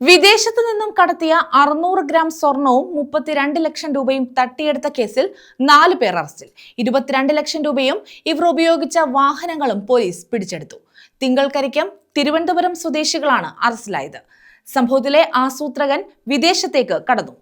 വിദേശത്തു നിന്നും കടത്തിയ അറുന്നൂറ് ഗ്രാം സ്വർണവും മുപ്പത്തിരണ്ട് ലക്ഷം രൂപയും തട്ടിയെടുത്ത കേസിൽ നാല് പേർ അറസ്റ്റിൽ. ഇരുപത്തിരണ്ട് ലക്ഷം രൂപയും ഇവർ ഉപയോഗിച്ച വാഹനങ്ങളും പോലീസ് പിടിച്ചെടുത്തു. തിങ്കൾക്കരിക്കം തിരുവനന്തപുരം സ്വദേശികളാണ് അറസ്റ്റിലായത്. സംഭവത്തിലെ ആസൂത്രകൻ വിദേശത്തേക്ക് കടന്നു.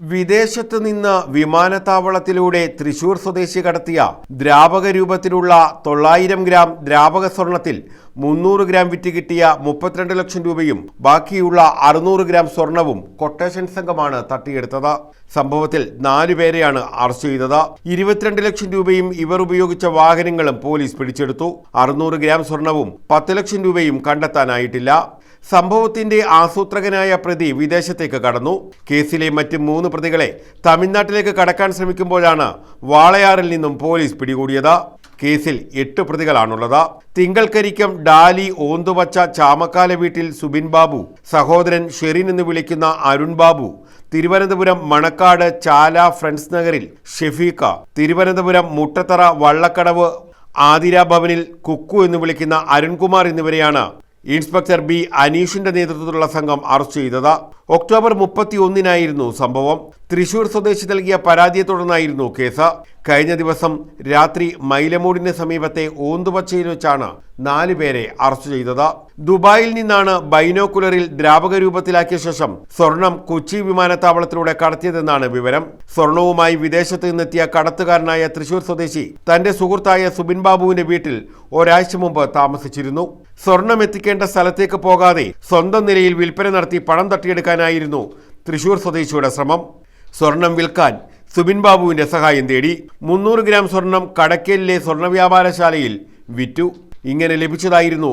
വിദേശത്ത് നിന്ന് വിമാനത്താവളത്തിലൂടെ തൃശൂർ സ്വദേശി കടത്തിയ ദ്രാവക രൂപത്തിലുള്ള തൊള്ളായിരം ഗ്രാം ദ്രാവക സ്വർണത്തിൽ മുന്നൂറ് ഗ്രാം വിറ്റ് കിട്ടിയ മുപ്പത്തിരണ്ട് ലക്ഷം രൂപയും ബാക്കിയുള്ള അറുന്നൂറ് ഗ്രാം സ്വർണവും കൊട്ടേഷൻ സംഘമാണ് തട്ടിയെടുത്തത്. സംഭവത്തിൽ നാലു പേരെയാണ് അറസ്റ്റ് ചെയ്തത്. ഇരുപത്തിരണ്ട് ലക്ഷം രൂപയും ഇവർ ഉപയോഗിച്ച വാഹനങ്ങളും പോലീസ് പിടിച്ചെടുത്തു. അറുന്നൂറ് ഗ്രാം സ്വർണവും പത്ത് ലക്ഷം രൂപയും കണ്ടെത്താനായിട്ടില്ല. സംഭവത്തിന്റെ ആസൂത്രകനായ പ്രതി വിദേശത്തേക്ക് കടന്നു. കേസിലെ മറ്റ് മൂന്ന് പ്രതികളെ തമിഴ്നാട്ടിലേക്ക് കടക്കാൻ ശ്രമിക്കുമ്പോഴാണ് വാളയാറിൽ നിന്നും പോലീസ് പിടികൂടിയത്. കേസിൽ എട്ട് പ്രതികളാണുള്ളത്. തിങ്കൾക്കരിക്കം ഡാലി ഓന്തുവച്ച ചാമക്കാല വീട്ടിൽ സുബിൻ ബാബു സഹോദരൻ ഷെറിൻ എന്ന് വിളിക്കുന്ന അരുൺ ബാബു തിരുവനന്തപുരം മണക്കാട് ചാല ഫ്രണ്ട്സ് നഗറിൽ ഷെഫീഖ തിരുവനന്തപുരം മുട്ടത്തറ വള്ളക്കടവ് ആതിര ഭവനിൽ കുക്കു എന്ന് വിളിക്കുന്ന അരുൺകുമാർ എന്നിവരെയാണ് ഇൻസ്പെക്ടർ ബി അനീഷിന്റെ നേതൃത്വത്തിലുള്ള സംഘം അറസ്റ്റ് ചെയ്തത്. ഒക്ടോബർ മുപ്പത്തി ഒന്നിനായിരുന്നു സംഭവം. തൃശൂർ സ്വദേശി നൽകിയ പരാതിയെ തുടർന്നായിരുന്നു കേസ്. കഴിഞ്ഞ ദിവസം രാത്രി മൈലമൂടിന് സമീപത്തെ ഓന്തുപച്ചയിൽ വെച്ചാണ് നാലുപേരെ അറസ്റ്റ് ചെയ്തത്. ദുബായിൽ നിന്നാണ് ബൈനോക്കുലറിൽ ദ്രാവക രൂപത്തിലാക്കിയ ശേഷം സ്വർണം കൊച്ചി വിമാനത്താവളത്തിലൂടെ കടത്തിയതെന്നാണ് വിവരം. സ്വർണവുമായി വിദേശത്ത് നിന്നെത്തിയ കടത്തുകാരനായ തൃശൂർ സ്വദേശി തന്റെ സുഹൃത്തായ സുബിൻ ബാബുവിന്റെ വീട്ടിൽ ഒരാഴ്ച മുമ്പ് താമസിച്ചിരുന്നു. സ്വർണം എത്തിക്കേണ്ട സ്ഥലത്തേക്ക് പോകാതെ സ്വന്തം നിലയിൽ വിൽപ്പന നടത്തി പണം തട്ടിയെടുക്കാനായിരുന്നു തൃശൂർ സ്വദേശിയുടെ ശ്രമം. സ്വർണം വിൽക്കാൻ സുബിൻ ബാബുവിന്റെ സഹായം തേടി മുന്നൂറ് ഗ്രാം സ്വർണം കടക്കലിലെ സ്വർണ വ്യാപാരശാലയിൽ വിറ്റു. ഇങ്ങനെ ലഭിച്ചതായിരുന്നു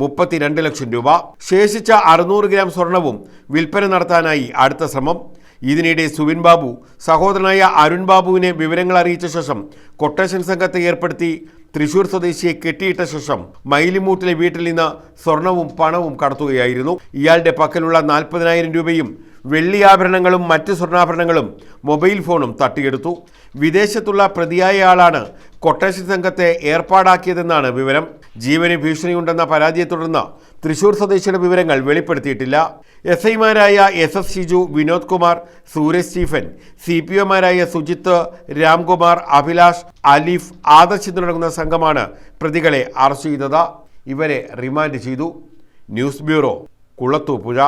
മുപ്പത്തിരണ്ട് ലക്ഷം രൂപ. ശേഷിച്ച അറുന്നൂറ് ഗ്രാം സ്വർണവും വിൽപ്പന നടത്താനായി അടുത്ത ശ്രമം. ഇതിനിടെ സുവിൻ ബാബു സഹോദരനായ അരുൺ ബാബുവിനെ വിവരങ്ങൾ അറിയിച്ച ശേഷം കൊട്ടേഷൻ സംഘത്തെ ഏർപ്പെടുത്തി തൃശൂർ സ്വദേശിയെ കെട്ടിയിട്ട ശേഷം മയിലിമൂട്ടിലെ വീട്ടിൽ നിന്ന് സ്വർണവും പണവും കടത്തുകയായിരുന്നു. ഇയാളുടെ പക്കലുള്ള നാൽപ്പതിനായിരം രൂപയും വെള്ളിയാഭരണങ്ങളും മറ്റ് സ്വർണാഭരണങ്ങളും മൊബൈൽ ഫോണും തട്ടിയെടുത്തു. വിദേശത്തുള്ള പ്രതിയായ ആളാണ് കൊട്ടേഷൻ സംഘത്തെ ഏർപ്പാടാക്കിയതെന്നാണ് വിവരം. ജീവന് ഭീഷണിയുണ്ടെന്ന പരാതിയെ തുടർന്ന് തൃശൂർ സ്വദേശിയുടെ വിവരങ്ങൾ വെളിപ്പെടുത്തിയിട്ടില്ല. എസ് ഐമാരായ S S Shiju Vinod Kumar Sooraj Stephen C P ഒമാരായ Sujith Ramkumar Abhilash Alif Adarsh തുടങ്ങുന്ന സംഘമാണ് പ്രതികളെ അറസ്റ്റ് ചെയ്തത്. ഇവരെ റിമാൻഡ് ചെയ്തു. News bureau Kulathupuzha.